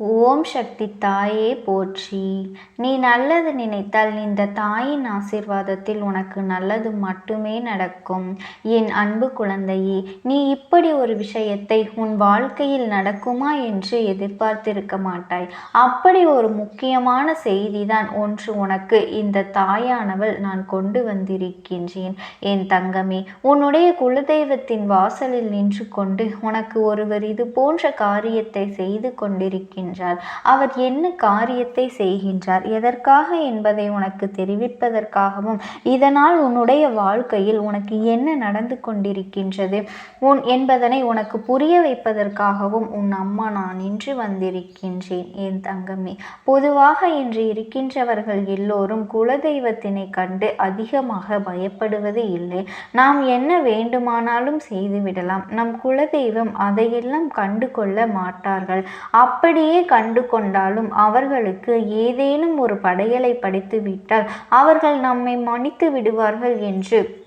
ஓம் சக்தி தாயே போற்றி. நீ நல்லது நினைத்தால் இந்த தாயின் ஆசிர்வாதத்தில் உனக்கு நல்லது மட்டுமே நடக்கும். என் அன்பு குழந்தையே நீ இப்படி ஒரு விஷயத்தை உன் வாழ்க்கையில் நடக்குமா என்று எதிர்பார்த்திருக்க மாட்டாய். அப்படி ஒரு முக்கியமான செய்திதான் ஒன்று உனக்கு இந்த தாயானவள் நான் கொண்டு வந்திருக்கின்றேன். என் தங்கமே உன்னுடைய குலதெய்வத்தின் வாசலில் நின்று கொண்டு உனக்கு ஒருவர் இது போன்ற காரியத்தை செய்து கொண்டிருக்கிறேன் செய்கின்றார் அவர் என்ன காரியத்தை செய்கின்றார் எதற்காக என்பதை உனக்கு தெரிவிப்பதற்காகவும் இதனால் உன்னுடைய வாழ்க்கையில் உனக்கு என்ன நடந்து கொண்டிருக்கின்றது உன் என்பதனை உனக்கு புரிய வைப்பதற்காகவும் உன் அம்மா நான் இன்று வந்திருக்கின்றேன் என் தங்கமே. பொதுவாக இன்று இருக்கின்றவர்கள் எல்லோரும் குலதெய்வத்தினை கண்டு அதிகமாக பயப்படுவது இல்லை. நாம் என்ன வேண்டுமானாலும் செய்துவிடலாம். நம் குலதெய்வம் அதையெல்லாம் கண்டு கொள்ள மாட்டார்கள். அப்படியே கண்டு கொண்டாலும் அவர்களுக்கு ஏதேனும் ஒரு படையலை படித்துவிட்டால் அவர்கள் நம்மை மன்னித்து விடுவார்கள் என்று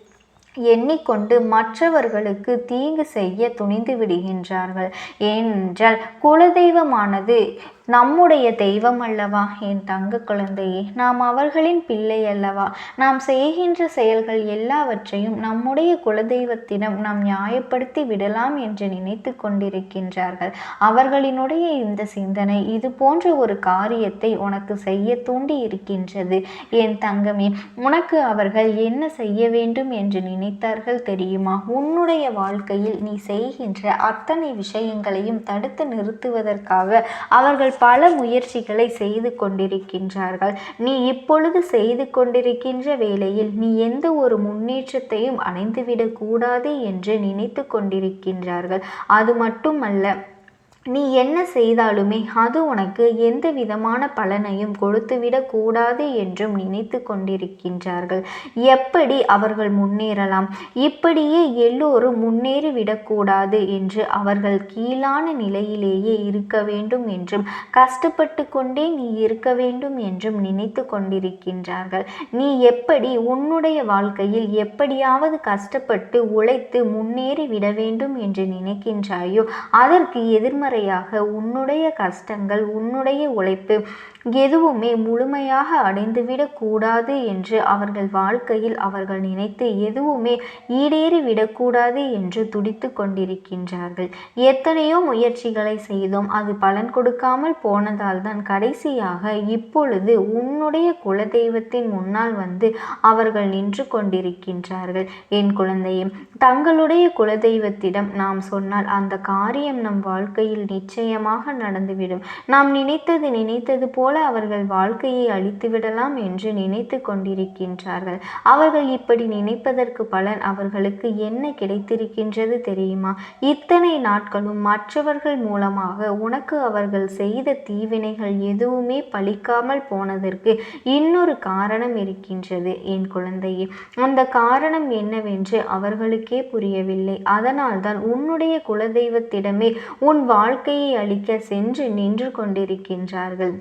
எண்ணிக்கொண்டு மற்றவர்களுக்கு தீங்கு செய்ய துணிந்து விடுகின்றார்கள். ஏனென்றால் குலதெய்வமானது நம்முடைய தெய்வம் அல்லவா? என் தங்க குழந்தையே நாம் அவர்களின் பிள்ளை அல்லவா? நாம் செய்கின்ற செயல்கள் எல்லாவற்றையும் நம்முடைய குலதெய்வத்திடம் நாம் நியாயப்படுத்தி விடலாம் என்று நினைத்து கொண்டிருக்கின்றார்கள். அவர்களினுடைய இந்த சிந்தனை இது போன்ற ஒரு காரியத்தை உனக்கு செய்ய தூண்டி இருக்கின்றது என் தங்கமே உனக்கு அவர்கள் என்ன செய்ய வேண்டும் என்று நினைத்தார்கள் தெரியுமா? உன்னுடைய வாழ்க்கையில் நீ செய்கின்ற அத்தனை விஷயங்களையும் தடுத்து நிறுத்துவதற்காக அவர்கள் பல முயற்சிகளை செய்து கொண்டிருக்கின்றார்கள். நீ இப்பொழுது செய்து கொண்டிருக்கின்ற வேளையில் நீ எந்த ஒரு முன்னேற்றத்தையும் அடைந்துவிடக்கூடாது என்று நினைத்து கொண்டிருக்கின்றார்கள். அது மட்டுமல்ல நீ என்ன செய்தாலுமே அது உனக்கு எந்த விதமான பலனையும் கொடுத்துவிடக் கூடாது என்றும் நினைத்து கொண்டிருக்கின்றார்கள். எப்படி அவர்கள் முன்னேறலாம்? இப்படியே எல்லோரும் முன்னேறிவிடக்கூடாது என்று அவர்கள் கீழான நிலையிலேயே இருக்க வேண்டும் என்றும் கஷ்டப்பட்டு கொண்டே நீ இருக்க வேண்டும் என்றும் நினைத்து கொண்டிருக்கின்றார்கள். நீ எப்படி உன்னுடைய வாழ்க்கையில் எப்படியாவது கஷ்டப்பட்டு உழைத்து முன்னேறி விட வேண்டும் என்று நினைக்கின்றாயோ அதற்கு எதிர்மறை நேர்மறையாக உன்னுடைய கஷ்டங்கள் உன்னுடைய உழைப்பு எதுவுமே முழுமையாக அடைந்துவிடக்கூடாது என்று அவர்கள் வாழ்க்கையில் அவர்கள் நினைத்து எதுவுமே ஈடேறிவிடக்கூடாது என்று துடித்து கொண்டிருக்கின்றார்கள். எத்தனையோ முயற்சிகளை செய்தோம். அது பலன் கொடுக்காமல் போனதால் தான் கடைசியாக இப்பொழுது உன்னுடைய குலதெய்வத்தின் முன்னால் வந்து அவர்கள் நின்று கொண்டிருக்கின்றார்கள். என் குழந்தையும் தங்களுடைய குலதெய்வத்திடம் நாம் சொன்னால் அந்த காரியம் நம் வாழ்க்கையில் நிச்சயமாக நடந்துவிடும். நாம் நினைத்தது நினைத்தது போல அவர்கள் வாழ்க்கையை அழித்துவிடலாம் என்று நினைத்து கொண்டிருக்கின்றார்கள். அவர்கள் இப்படி நினைப்பதற்கு பலன் அவர்களுக்கு என்ன கிடைத்திருக்கின்றது தெரியுமா? இத்தனை நாட்களும் மற்றவர்கள் மூலமாக உனக்கு அவர்கள் செய்த தீவினைகள் எதுவுமே பழிக்காமல் போனதற்கு இன்னொரு காரணம் இருக்கின்றது என் குழந்தையே. அந்த காரணம் என்னவென்று அவர்களுக்கே புரியவில்லை. அதனால்தான் உன்னுடைய குலதெய்வத்திடமே உன் வாழ் வாழ்க்கையை அளிக்க சென்று நின்று கொண்டிருக்கின்றார்கள்.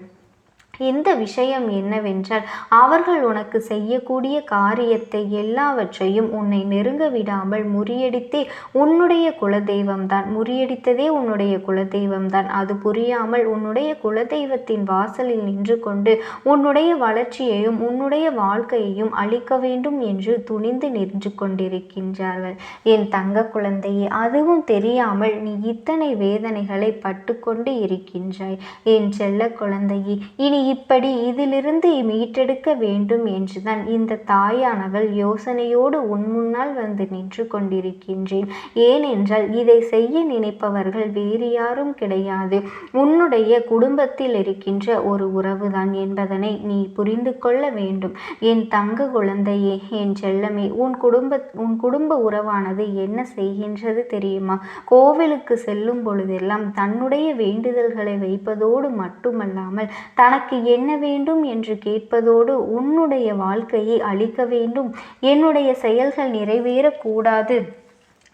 இந்த விஷயம் என்னவென்றால் அவர்கள் உனக்கு செய்யக்கூடிய காரியத்தை எல்லாவற்றையும் உன்னை நெருங்க விடாமல் முறியடித்தே உன்னுடைய குலதெய்வம் தான். முறியடித்ததே உன்னுடைய குலதெய்வம் தான். அது புரியாமல் உன்னுடைய குலதெய்வத்தின் வாசலில் நின்று கொண்டு உன்னுடைய வளர்ச்சியையும் உன்னுடைய வாழ்க்கையையும் அழிக்க வேண்டும் என்று துணிந்து நின்று கொண்டிருக்கின்றார்கள். என் தங்க குழந்தையே அதுவும் தெரியாமல் நீ இத்தனை வேதனைகளை பட்டுக்கொண்டு இருக்கின்றாய். என் செல்ல குழந்தையே இனி இப்படி இதிலிருந்து மீட்டெடுக்க வேண்டும் என்றுதான் இந்த தாயானவள் யோசனையோடு உன் முன்னால் வந்து நின்று கொண்டிருக்கின்றேன். ஏனென்றால் இதை செய்ய நினைப்பவர்கள் வேறு யாரும் கிடையாது. உன்னுடைய குடும்பத்தில் இருக்கின்ற ஒரு உறவுதான் என்பதனை நீ புரிந்து கொள்ள வேண்டும். என் தங்க குழந்தையே என் செல்லமே உன் குடும்ப உன் குடும்ப உறவானது என்ன செய்கின்றது தெரியுமா? கோவிலுக்கு செல்லும் பொழுதெல்லாம் தன்னுடைய வேண்டுதல்களை வைப்பதோடு மட்டுமல்லாமல் தனக்கு என்ன வேண்டும் என்று கேட்பதோடு உன்னுடைய வாழ்க்கையை அழிக்க வேண்டும். என்னுடைய செயல்கள் நிறைவேறக்கூடாது.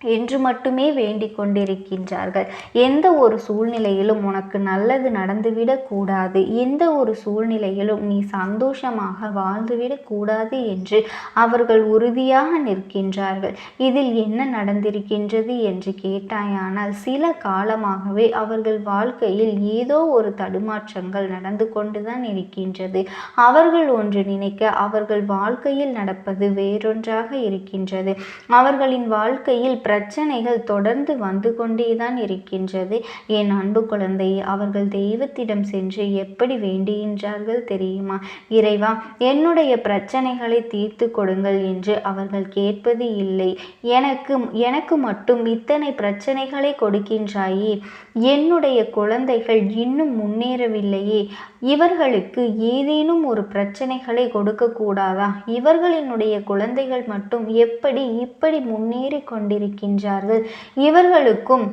என்று மட்டுமே வேண்டிக் கொண்டிருக்கின்றார்கள். எந்த ஒரு சூழ்நிலையிலும் உனக்கு நல்லது நடந்துவிடக் கூடாது. எந்த ஒரு சூழ்நிலையிலும் நீ சந்தோஷமாக வாழ்ந்துவிடக் கூடாது என்று அவர்கள் உறுதியாக நிற்கின்றார்கள். இதில் என்ன நடந்திருக்கின்றது என்று கேட்டாயானால் சில காலமாகவே அவர்கள் வாழ்க்கையில் ஏதோ ஒரு தடுமாற்றங்கள் நடந்து கொண்டுதான் இருக்கின்றது. அவர்கள் ஒன்று நினைக்க அவர்கள் வாழ்க்கையில் நடப்பது வேறொன்றாக இருக்கின்றது. அவர்களின் வாழ்க்கையில் பிரச்சனைகள் தொடர்ந்து வந்து கொண்டேதான் இருக்கின்றது. என் அன்பு குழந்தை அவர்கள் தெய்வத்திடம் சென்று எப்படி வேண்டுகின்றார்கள் தெரியுமா? இறைவா என்னுடைய பிரச்சனைகளை தீர்த்து கொடுங்கள் என்று அவர்கள் கேட்பது இல்லை. எனக்கு எனக்கு மட்டும் இத்தனை பிரச்சனைகளை கொடுக்கின்றாயே? என்னுடைய குழந்தைகள் இன்னும் முன்னேறவில்லையே. இவர்களுக்கு ஏதேனும் ஒரு பிரச்சனைகளை கொடுக்கக்கூடாதா? இவர்களினுடைய குழந்தைகள் மட்டும் எப்படி இப்படி முன்னேறி கொண்டிருக்கின்றார்கள்? இவர்களுக்கும்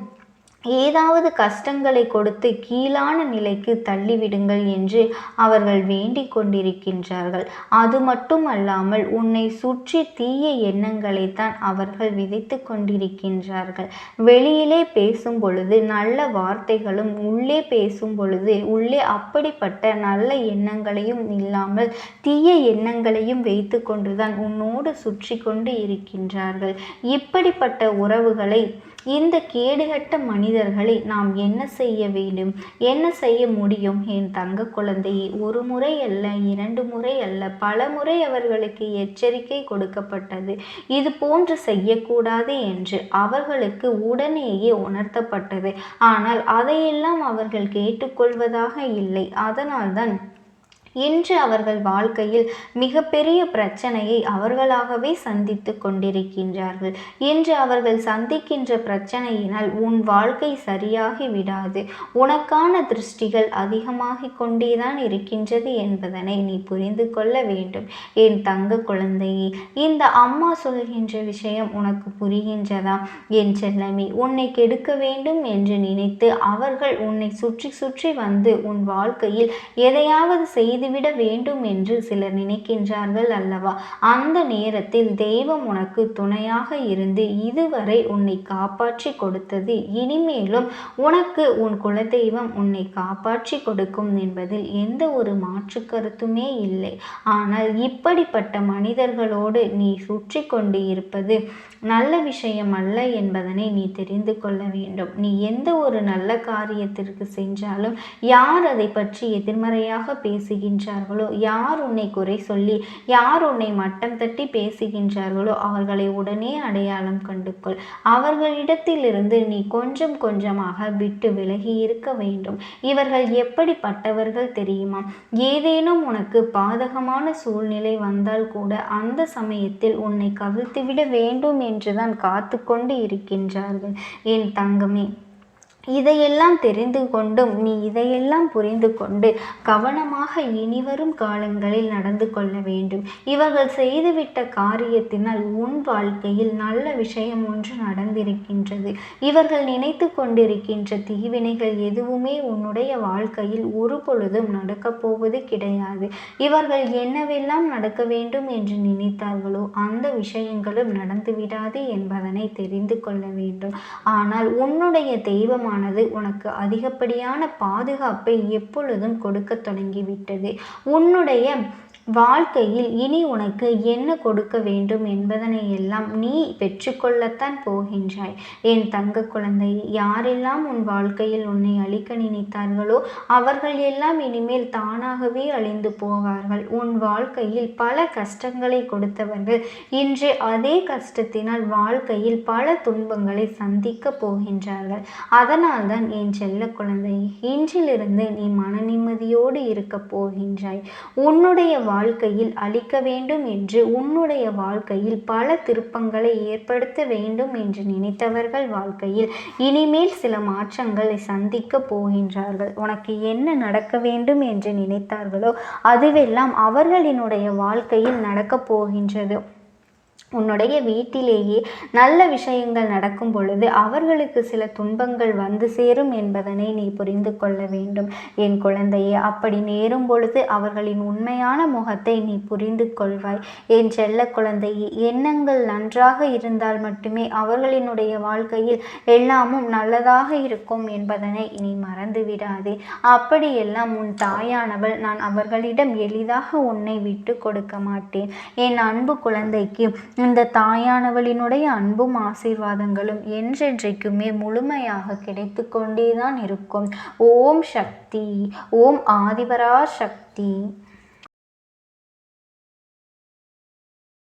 ஏதாவது கஷ்டங்களை கொடுத்து கீழான நிலைக்கு தள்ளிவிடுங்கள் என்று அவர்கள் வேண்டிக் கொண்டிருக்கின்றார்கள். அது மட்டுமல்லாமல் உன்னை சுற்றி தீய எண்ணங்களை தான் அவர்கள் விதைத்து கொண்டிருக்கின்றார்கள். வெளியிலே பேசும் பொழுது நல்ல வார்த்தைகளும் உள்ளே பேசும் பொழுது உள்ளே அப்படிப்பட்ட நல்ல எண்ணங்களையும் இல்லாமல் தீய எண்ணங்களையும் வைத்து கொண்டுதான் உன்னோடு சுற்றி கொண்டு இருக்கின்றார்கள். இப்படிப்பட்ட உறவுகளை இந்த கேடுகட்ட மனிதர்களை நாம் என்ன செய்ய வேண்டும்? என்ன செய்ய முடியும்? என் தங்க குழந்தையை ஒரு முறை அல்ல இரண்டு முறை அல்ல பல முறை அவர்களுக்கு எச்சரிக்கை கொடுக்கப்பட்டது. இது போன்று செய்யக்கூடாது என்று அவர்களுக்கு உடனேயே உணர்த்தப்பட்டது. ஆனால் அதையெல்லாம் அவர்கள் கேட்டுக்கொள்வதாக இல்லை. அதனால்தான் இன்று அவர்கள் வாழ்க்கையில் மிகப்பெரிய பிரச்சனையை அவர்களாகவே சந்தித்து கொண்டிருக்கின்றார்கள். இன்று அவர்கள் சந்திக்கின்ற பிரச்சனையினால் உன் வாழ்க்கை சரியாகி விடாது. உனக்கான திருஷ்டிகள் அதிகமாகிக் கொண்டேதான் இருக்கின்றது என்பதனை நீ புரிந்து கொள்ள வேண்டும். என் தங்க குழந்தையே இந்த அம்மா சொல்கின்ற விஷயம் உனக்கு புரிகின்றதா? என் செல்லமே உன்னை கெடுக்க வேண்டும் என்று நினைத்து அவர்கள் உன்னை சுற்றி சுற்றி வந்து உன் வாழ்க்கையில் எதையாவது செய்து செய்துவிட வேண்டும் என்று சிலர் நினைக்கின்றார்கள் அல்லவா? அந்த நேரத்தில் தெய்வம் உனக்கு துணையாக இருந்து இதுவரை உன்னை காப்பாற்றி கொடுத்தது. இனிமேலும் உனக்கு உன் குலதெய்வம் உன்னை காப்பாற்றி கொடுக்கும் என்பதில் எந்த ஒரு மாற்று கருத்துமே இல்லை. ஆனால் இப்படிப்பட்ட மனிதர்களோடு நீ சுற்றி கொண்டு இருப்பது நல்ல விஷயம் அல்ல என்பதனை நீ தெரிந்து கொள்ள வேண்டும். நீ எந்த ஒரு நல்ல காரியத்திற்கு சென்றாலும் யார் அதை பற்றி எதிர்மறையாக பேசுகின்றார்களோ? யார் உன்னை குறை சொல்லி யார் உன்னை மட்டம் தட்டி பேசுகின்றார்களோ? அவர்களை உடனே அடையாளம் கண்டுகொள். அவர்களிடத்திலிருந்து நீ கொஞ்சம் கொஞ்சமாக விட்டு விலகி இருக்க வேண்டும். இவர்கள் எப்படிப்பட்டவர்கள் தெரியுமா? ஏதேனும் உனக்கு பாதகமான சூழ்நிலை வந்தால் கூட அந்த சமயத்தில் உன்னை கவிழ்த்துவிட வேண்டும் என்றுதான் காத்து கொண்டு இருக்கின்றார்கள். என் தங்கமே இதையெல்லாம் தெரிந்து கொண்டும் நீ இதையெல்லாம் புரிந்து கொண்டு கவனமாக இனிவரும் காலங்களில் நடந்து கொள்ள வேண்டும். இவர்கள் செய்துவிட்ட காரியத்தினால் உன் வாழ்க்கையில் நல்ல விஷயம் ஒன்று நடந்திருக்கின்றது. இவர்கள் நினைத்து கொண்டிருக்கின்ற தீவினைகள் எதுவுமே உன்னுடைய வாழ்க்கையில் ஒரு பொழுதும் நடக்கப் போவது கிடையாது. இவர்கள் என்னவெல்லாம் நடக்க வேண்டும் என்று நினைத்தார்களோ அந்த விஷயங்களும் நடந்துவிடாது என்பதனை தெரிந்து கொள்ள வேண்டும். ஆனால் உன்னுடைய தெய்வம் தெய்வமானது உனக்கு அதிகப்படியான பாதுகாப்பை எப்பொழுதும் கொடுக்க தொடங்கிவிட்டது. உன்னுடைய வாழ்க்கையில் இனி உனக்கு என்ன கொடுக்க வேண்டும் என்பதனை எல்லாம் நீ பெற்றுக்கொள்ளத்தான் போகின்றாய். என் தங்க குழந்தை யாரெல்லாம் உன் வாழ்க்கையில் உன்னை அழிக்க நினைத்தார்களோ அவர்கள் எல்லாம் இனிமேல் தானாகவே அழிந்து போவார்கள். உன் வாழ்க்கையில் பல கஷ்டங்களை கொடுத்தவர்கள் இன்று அதே கஷ்டத்தினால் வாழ்க்கையில் பல துன்பங்களை சந்திக்க போகின்றார்கள். அதனால்தான் என் செல்ல குழந்தை இன்றிலிருந்து நீ மன நிம்மதியோடு இருக்க போகின்றாய். உன்னுடைய வாழ்க்கையில் அளிக்க வேண்டும் என்று உன்னுடைய வாழ்க்கையில் பல திருப்பங்களை ஏற்படுத்த வேண்டும் என்று நினைத்தவர்கள் வாழ்க்கையில் இனிமேல் சில மாற்றங்களை சந்திக்க போகின்றார்கள். உனக்கு என்ன நடக்க வேண்டும் என்று நினைத்தார்களோ அதுவெல்லாம் அவர்களினுடைய வாழ்க்கையில் நடக்கப் போகின்றது. உன்னுடைய வீட்டிலேயே நல்ல விஷயங்கள் நடக்கும் பொழுது அவர்களுக்கு சில துன்பங்கள் வந்து சேரும் என்பதனை நீ புரிந்து கொள்ள வேண்டும். என் குழந்தையே அப்படி நேரும் பொழுது அவர்களின் உண்மையான முகத்தை நீ புரிந்து கொள்வாய். என் செல்ல குழந்தையே எண்ணங்கள் நன்றாக இருந்தால் மட்டுமே அவர்களினுடைய வாழ்க்கையில் எல்லாமும் நல்லதாக இருக்கும் என்பதனை நீ மறந்து விடாதே. அப்படியெல்லாம் உன் தாயானவள் நான் அவர்களிடம் எளிதாக உன்னை விட்டு கொடுக்க மாட்டேன். என் அன்பு குழந்தைக்கு இந்த தாயானவளினுடைய அன்பும் ஆசீர்வாதங்களும் என்றென்றைக்குமே முழுமையாக கிடைத்து கொண்டேதான் இருக்கும். ஓம் சக்தி ஓம் ஆதிபரா சக்தி